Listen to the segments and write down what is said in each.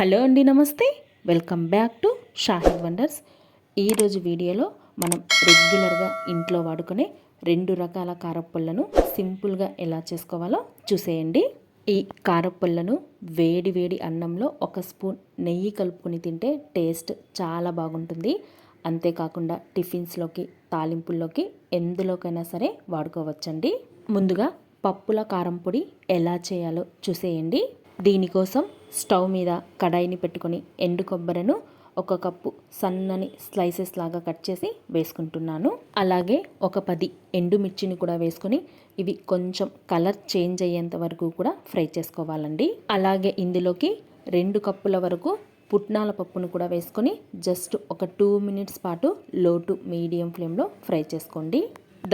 Hello అండి నమస్తే. Welcome back to Shahid Wonders. ఈరోజు వీడియోలో మనం రెగ్యులర్గా ఇంట్లో వాడుకునే రెండు రకాల కారపుళ్ళను సింపుల్గా ఎలా చేసుకోవాలో చూసేయండి. ఈ కారపుళ్ళను వేడి వేడి అన్నంలో ఒక స్పూన్ నెయ్యి కలుపుకొని తింటే టేస్ట్ చాలా బాగుంటుంది. అంతేకాకుండా టిఫిన్స్లోకి తాలింపుల్లోకి ఎందులోకైనా సరే వాడుకోవచ్చండి. ముందుగా పప్పుల కారం పొడి ఎలా చేయాలో చూసేయండి. దీనికోసం స్టవ్ మీద కడాయిని పెట్టుకొని ఎండు కొబ్బరిను ఒక కప్పు సన్నని స్లైసెస్ లాగా కట్ చేసి వేసుకుంటున్నాను. అలాగే ఒక పది ఎండుమిర్చిని కూడా వేసుకొని ఇవి కొంచెం కలర్ చేంజ్ అయ్యేంత వరకు కూడా ఫ్రై చేసుకోవాలండి. అలాగే ఇందులోకి రెండు కప్పుల వరకు పుట్నాల పప్పును కూడా వేసుకొని జస్ట్ ఒక టూ మినిట్స్ పాటు లో టు మీడియం ఫ్లేమ్లో ఫ్రై చేసుకోండి.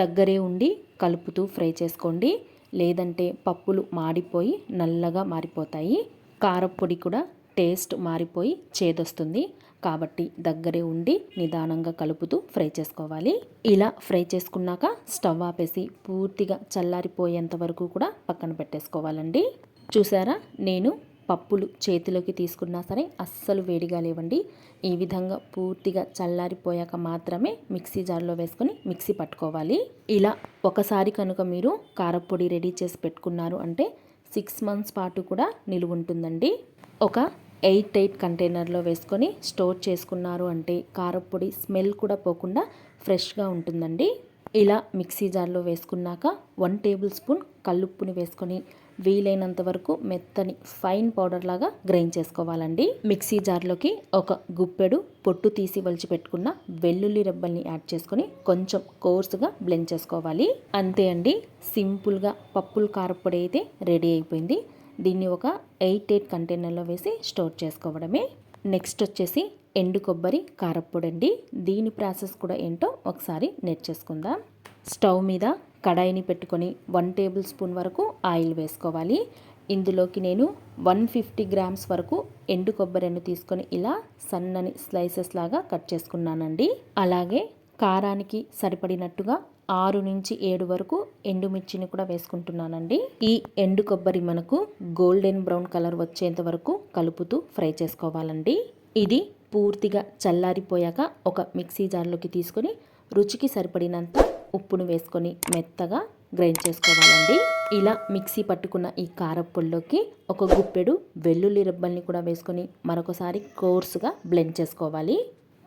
దగ్గరే ఉండి కలుపుతూ ఫ్రై చేసుకోండి. లేదంటే పప్పులు మాడిపోయి నల్లగా మారిపోతాయి. కారపొడి కూడా టేస్ట్ మారిపోయి చేదొస్తుంది. కాబట్టి దగ్గరే ఉండి నిదానంగా కలుపుతూ ఫ్రై చేసుకోవాలి. ఇలా ఫ్రై చేసుకున్నాక స్టవ్ ఆపేసి పూర్తిగా చల్లారిపోయేంత వరకు కూడా పక్కన పెట్టేసుకోవాలండి. చూసారా? నేను పప్పులు చేతిలోకి తీసుకున్నా సరే అస్సలు వేడిగా లేవండి. ఈ విధంగా పూర్తిగా చల్లారిపోయాక మాత్రమే మిక్సీ జార్లో వేసుకొని మిక్సీ పట్టుకోవాలి. ఇలా ఒకసారి కనుక మీరు కారపొడి రెడీ చేసి పెట్టుకున్నారు అంటే సిక్స్ మంత్స్ పాటు కూడా నిలువ ఉంటుందండి. ఒక ఎయిట్ ఎయిట్ కంటైనర్లో వేసుకొని స్టోర్ చేసుకున్నారు అంటే కారపొడి స్మెల్ కూడా పోకుండా ఫ్రెష్గా ఉంటుందండి. ఇలా మిక్సీ జార్లో వేసుకున్నాక వన్ టేబుల్ స్పూన్ కల్లుప్పుని వేసుకొని వీలైనంత వరకు మెత్తని ఫైన్ పౌడర్ లాగా గ్రైండ్ చేసుకోవాలండి. మిక్సీ జార్లోకి ఒక గుప్పెడు పొట్టు తీసి వలిచి పెట్టుకున్న వెల్లుల్లి రెబ్బల్ని యాడ్ చేసుకొని కొంచెం కోర్సుగా బ్లెండ్ చేసుకోవాలి. అంతే అండి సింపుల్గా పప్పులు కారపొడి అయితే రెడీ అయిపోయింది. దీన్ని ఒక ఎయిట్ ఎయిట్ కంటైనర్లో వేసి స్టోర్ చేసుకోవడమే. నెక్స్ట్ వచ్చేసి ఎండు కొబ్బరి కారప్పొడి అండి. దీని ప్రాసెస్ కూడా ఏంటో ఒకసారి నేర్చేసుకుందాం స్టవ్ మీద కడాయిని పెట్టుకొని వన్ టేబుల్ స్పూన్ వరకు ఆయిల్ వేసుకోవాలి. ఇందులోకి నేను వన్ ఫిఫ్టీ గ్రామ్స్ వరకు ఎండు కొబ్బరిని తీసుకొని ఇలా సన్నని స్లైసెస్ లాగా కట్ చేసుకున్నానండి. అలాగే కారానికి సరిపడినట్టుగా ఆరు నుంచి ఏడు వరకు ఎండుమిర్చిని కూడా వేసుకుంటున్నానండి. ఈ ఎండు కొబ్బరి మనకు గోల్డెన్ బ్రౌన్ కలర్ వచ్చేంత వరకు కలుపుతూ ఫ్రై చేసుకోవాలండి. ఇది పూర్తిగా చల్లారిపోయాక ఒక మిక్సీ జార్లోకి తీసుకొని రుచికి సరిపడినంత ఉప్పును వేసుకొని మెత్తగా గ్రైండ్ చేసుకోవాలండి. ఇలా మిక్సీ పట్టుకున్న ఈ కారపుల్లోకి ఒక గుప్పెడు వెల్లుల్లి రెబ్బల్ని కూడా వేసుకొని మరొకసారి కోర్సుగా బ్లెండ్ చేసుకోవాలి.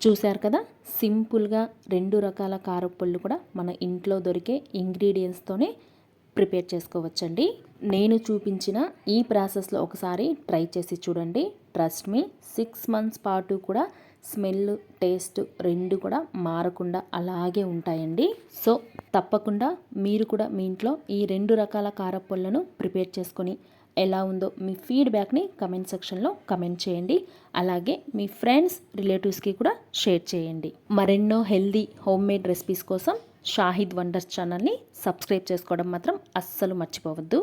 చూశారు కదా? సింపుల్గా రెండు రకాల కారప్పొళ్ళు కూడా మన ఇంట్లో దొరికే ఇంగ్రీడియంట్స్తోనే ప్రిపేర్ చేసుకోవచ్చండి. నేను చూపించిన ఈ ప్రాసెస్లో ఒకసారి ట్రై చేసి చూడండి. ట్రస్ట్ మీ సిక్స్ మంత్స్ పాటు కూడా స్మెల్ టేస్ట్ రెండు కూడా మారకుండా అలాగే ఉంటాయండి. సో తప్పకుండా మీరు కూడా మీ ఇంట్లో ఈ రెండు రకాల కారపొళ్ళను ప్రిపేర్ చేసుకొని ఎలా ఉందో మీ ఫీడ్బ్యాక్ని కమెంట్ సెక్షన్లో కమెంట్ చేయండి. అలాగే మీ ఫ్రెండ్స్ రిలేటివ్స్కి కూడా షేర్ చేయండి. మరెన్నో హెల్దీ హోమ్ మేడ్ రెసిపీస్ కోసం షాహిద్ వండర్స్ ఛానల్ని సబ్స్క్రైబ్ చేసుకోవడం మాత్రం అస్సలు మర్చిపోవద్దు.